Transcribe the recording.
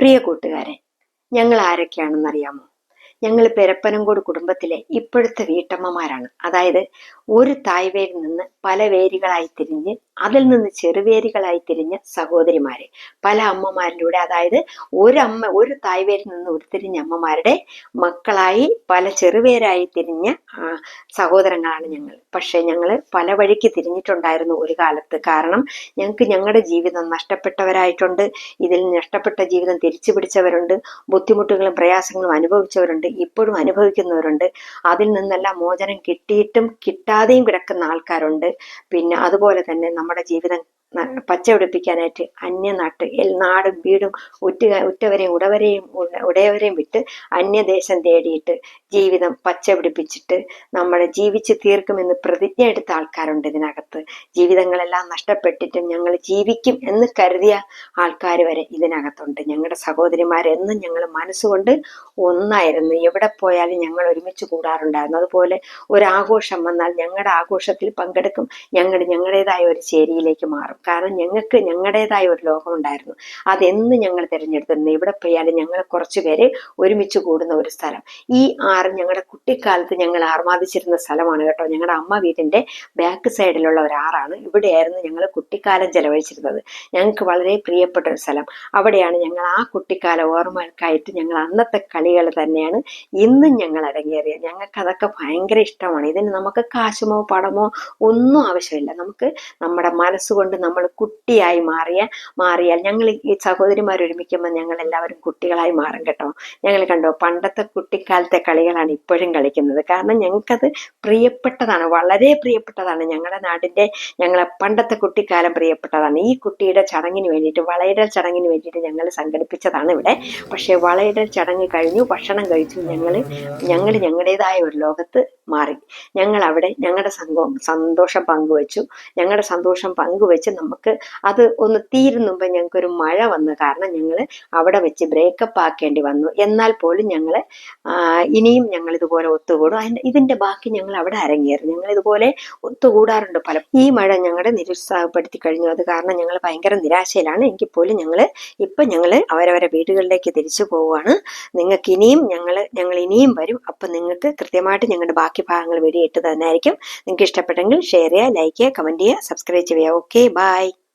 പ്രിയ കൂട്ടുകാരെ ഞങ്ങൾ ആരൊക്കെയാണെന്നറിയാമോ ഞങ്ങൾ പെരപ്പനങ്കോട് കുടുംബത്തിലെ ഇപ്പോഴത്തെ വീട്ടമ്മമാരാണ്. അതായത് ഒരു തായ്വേരിൽ നിന്ന് പല വേരുകളായി തിരിഞ്ഞ് അതിൽ നിന്ന് ചെറുവേരുകളായി തിരിഞ്ഞ സഹോദരിമാര്. പല അമ്മമാരിലൂടെ അതായത് ഒരു അമ്മ ഒരു തായ്വേരിൽ നിന്ന് ഉരുത്തിരിഞ്ഞ അമ്മമാരുടെ മക്കളായി പല ചെറുവേരായി തിരിഞ്ഞ സഹോദരങ്ങളാണ് ഞങ്ങൾ. പക്ഷെ ഞങ്ങൾ പല വഴിക്ക് തിരിഞ്ഞിട്ടുണ്ടായിരുന്നു ഒരു കാലത്ത്. കാരണം ഞങ്ങൾക്ക് ഞങ്ങളുടെ ജീവിതം നഷ്ടപ്പെട്ടവരായിട്ടുണ്ട്. ഇതിൽ നഷ്ടപ്പെട്ട ജീവിതം തിരിച്ചു പിടിച്ചവരുണ്ട്. ബുദ്ധിമുട്ടുകളും പ്രയാസങ്ങളും അനുഭവിച്ചവരുണ്ട്. ഇപ്പോഴും അനുഭവിക്കുന്നവരുണ്ട്. അതിൽ നിന്നെല്ലാം മോചനം കിട്ടിയിട്ടും കിട്ടാതെയും കിടക്കുന്ന ആൾക്കാരുണ്ട്. പിന്നെ അതുപോലെ തന്നെ നമ്മുടെ ജീവിതം ന- പച്ച പിടിപ്പിക്കാനായിട്ട് അന്യനാട്ട് നാടും വീടും ഉറ്റ ഉറ്റവരെയും ഉടവരെയും ഉടയവരെയും വിട്ട് അന്യദേശം തേടിയിട്ട് ജീവിതം പച്ച പിടിപ്പിച്ചിട്ട് നമ്മൾ ജീവിച്ച് തീർക്കുമെന്ന് പ്രതിജ്ഞ എടുത്ത ആൾക്കാരുണ്ട് ഇതിനകത്ത്. ജീവിതങ്ങളെല്ലാം നഷ്ടപ്പെട്ടിട്ടും ഞങ്ങൾ ജീവിക്കും എന്ന് കരുതിയ ആൾക്കാർ വരെ ഇതിനകത്തുണ്ട്. ഞങ്ങളുടെ സഹോദരിമാരെന്നും ഞങ്ങൾ മനസ്സുകൊണ്ട് ഒന്നായിരുന്നു. എവിടെ പോയാലും ഞങ്ങൾ ഒരുമിച്ച് കൂടാറുണ്ടായിരുന്നു. അതുപോലെ ഒരു ആഘോഷം വന്നാൽ ഞങ്ങളുടെ ആഘോഷത്തിൽ പങ്കെടുക്കും. ഞങ്ങൾ ഞങ്ങളുടേതായ ഒരു ചേരിയിലേക്ക് മാറും. കാരണം ഞങ്ങൾക്ക് ഞങ്ങളുടേതായ ഒരു ലോകം ലോകമുണ്ടായിരുന്നു അതെന്ന് ഞങ്ങൾ തിരഞ്ഞെടുത്തിരുന്നു എവിടെ പോയാലും ഞങ്ങൾ കുറച്ച് പേര് ഒരുമിച്ച് കൂടുന്ന ഒരു സ്ഥലം. ഈ ആറ് ഞങ്ങളുടെ കുട്ടിക്കാലത്ത് ഞങ്ങൾ ആർമാദിച്ചിരുന്ന സ്ഥലമാണ് കേട്ടോ. ഞങ്ങളുടെ അമ്മ വീടിന്റെ ബാക്ക് സൈഡിലുള്ള ഒരു ആറാണ് ഇവിടെയായിരുന്നു ഞങ്ങൾ കുട്ടിക്കാലം ചെലവഴിച്ചിരുന്നത്. ഞങ്ങൾക്ക് വളരെ പ്രിയപ്പെട്ട ഒരു സ്ഥലം. അവിടെയാണ് ഞങ്ങൾ ആ കുട്ടിക്കാല ഓർമ്മകൾക്കായിട്ട് ഞങ്ങൾ അന്നത്തെ കളികൾ തന്നെയാണ് ഇന്നും ഞങ്ങൾ അരങ്ങേറിയത്. ഞങ്ങൾക്ക് അതൊക്കെ ഭയങ്കര ഇഷ്ടമാണ്. ഇതിന് നമുക്ക് കാശുമോ പടമോ ഒന്നും ആവശ്യമില്ല. നമുക്ക് നമ്മുടെ മനസ്സുകൊണ്ട് നമ്മൾ കുട്ടിയായി മാറിയ മാറിയാൽ ഞങ്ങൾ ഈ സഹോദരിമാർ ഒരുമിക്കുമ്പോൾ ഞങ്ങൾ എല്ലാവരും കുട്ടികളായി മാറും കേട്ടോ. ഞങ്ങൾ കണ്ടോ പണ്ടത്തെ കുട്ടിക്കാലത്തെ കളികളാണ് ഇപ്പോഴും കളിക്കുന്നത്. കാരണം ഞങ്ങൾക്കത് പ്രിയപ്പെട്ടതാണ് വളരെ പ്രിയപ്പെട്ടതാണ്. ഞങ്ങളുടെ നാടിന്റെ ഞങ്ങളെ പണ്ടത്തെ കുട്ടിക്കാലം പ്രിയപ്പെട്ടതാണ്. ഈ കുട്ടിയുടെ ചടങ്ങിന് വേണ്ടിയിട്ട് വളയിടൽ ചടങ്ങിന് വേണ്ടിയിട്ട് ഞങ്ങൾ സംഘടിപ്പിച്ചതാണ് ഇവിടെ. പക്ഷേ വളയിടൽ ചടങ്ങ് കഴിഞ്ഞു ഭക്ഷണം കഴിച്ചു ഞങ്ങൾ ഞങ്ങൾ ഞങ്ങളുടേതായ ഒരു ലോകത്ത് മാറി. ഞങ്ങൾ അവിടെ ഞങ്ങളുടെ സംഘം സന്തോഷം പങ്കുവച്ചു. ഞങ്ങളുടെ സന്തോഷം പങ്കുവെച്ച് നമുക്ക് അത് ഒന്ന് തീരുന്ന മുമ്പ് ഞങ്ങൾക്കൊരു മഴ വന്നു. കാരണം ഞങ്ങൾ അവിടെ വെച്ച് ബ്രേക്കപ്പ് ആക്കേണ്ടി വന്നു. എന്നാൽ പോലും ഞങ്ങൾ ഇനിയും ഞങ്ങൾ ഇതുപോലെ ഒത്തുകൂടും. അതിന്റെ ഇതിന്റെ ബാക്കി ഞങ്ങൾ അവിടെ അരങ്ങേറും. ഞങ്ങൾ ഇതുപോലെ ഒത്തുകൂടാറുണ്ട് പല ഈ മഴ ഞങ്ങളെ നിരുത്സാഹപ്പെടുത്തി കഴിഞ്ഞു. അത് കാരണം ഞങ്ങൾ ഭയങ്കര നിരാശയിലാണ്. എങ്കിൽ പോലും ഞങ്ങൾ ഇപ്പൊ ഞങ്ങൾ അവരവരെ വീടുകളിലേക്ക് തിരിച്ചു പോവുകയാണ്. നിങ്ങൾക്ക് ഇനിയും ഞങ്ങൾ ഞങ്ങൾ ഇനിയും വരും. അപ്പൊ നിങ്ങൾക്ക് കൃത്യമായിട്ട് ഞങ്ങളുടെ ബാക്കി ഭാഗങ്ങൾ വീഡിയോ ഇട്ട് തന്നായിരിക്കും. നിങ്ങൾക്ക് ഇഷ്ടപ്പെട്ടെങ്കിൽ ഷെയർ ചെയ്യുക ലൈക്ക് ചെയ്യുക കമന്റ് ചെയ്യുക സബ്സ്ക്രൈബ് ചെയ്യുക. Okay bye Bye.